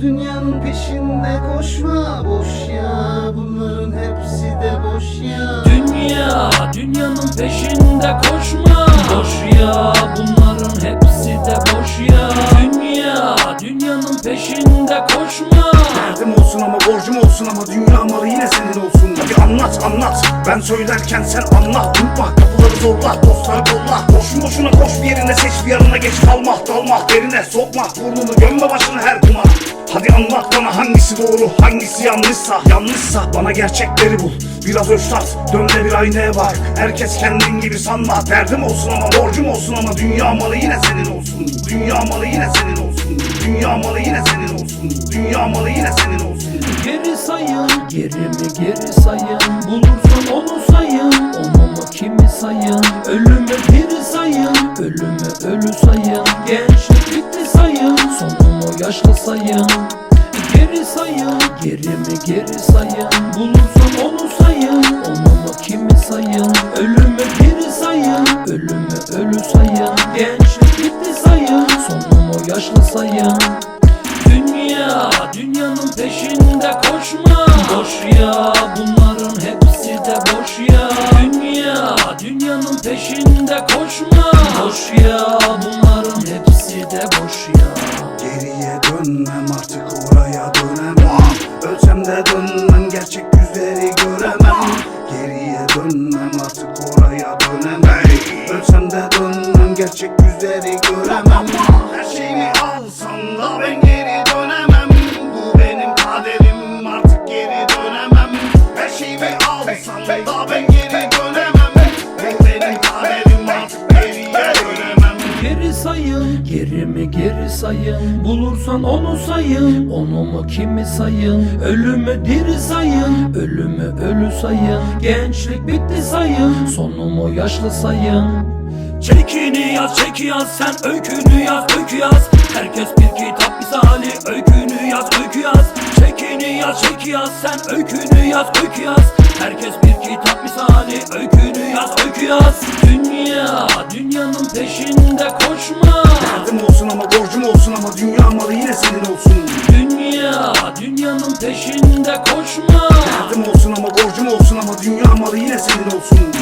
Dünyanın peşinde koşma boş ya. Bunların hepsi de boş ya. Dünya, dünyanın peşinde koşma Boş ya, bunların olsun ama borcum olsun ama dünya malı yine senin olsun. Hadi anlat anlat. Ben söylerken sen anla Unutma kapıları zorla dostlar kolla. Boşun boşuna koş bir yerine seç bir yanına geç. Kalma Dalma derine sokma. Burnunu gömme başını her kuma Hadi anlat bana hangisi doğru hangisi yanlışsa. Yanlışsa bana gerçekleri bul. Biraz ölçtat dön de bir aynaya bak. Herkes kendin gibi sanma. Derdim olsun ama borcum olsun ama dünya malı yine senin olsun. Dünya malı yine senin olsun Dünya malı yine senin olsun. Dünya malı yine senin olsun. Geri sayın, geri mi geri sayın? Bulursan onu sayın, mu kimi sayın? Ölümü biri sayın, ölümü ölü sayın. Gençlik bitti sayın, sonumu yaşlı sayın. Geri sayın, geri mi geri sayın? Bulursan sonumu yaşlı sayın Dünya, dünyanın peşinde koşma. Boş ya, bunların hepsi de boş ya. Dünya, dünyanın peşinde koşma. Boş ya, bunların hepsi de boş ya. Geriye dönmem artık oraya dönemem. Ölsem de dönmem gerçek yüzleri göremem. Geriye dönmem artık oraya dönemem. Ölsem de dönmem gerçek yüzleri göremem. Her şeyimi alsam da ben geri dönemem. Bu benim kaderim artık geri dönemem. Her şeyimi alsam da ben geri dönemem. Bu benim kaderim artık geriye dönemem. Geri sayın, geri mi geri sayın? Bulursan onu sayın, onu mu kimi sayın? Ölümü diri sayın, ölümü ölü sayın. Gençlik bitti sayın, sonumu yaşlı sayın yaz, çeki yaz, sen öykünü yaz, öykü yaz. Herkes bir kitap misali, öykünü yaz, öykü yaz. Çekini yaz, çeki yaz, sen öykünü yaz, öykü yaz. Herkes bir kitap misali, öykünü yaz, öykü yaz. Dünya, dünyanın peşinde koşma. Derdim olsun ama borcum olsun ama dünya malı yine senin olsun. Dünya, dünyanın peşinde koşma. Derdim olsun ama borcum olsun ama dünya malı yine senin olsun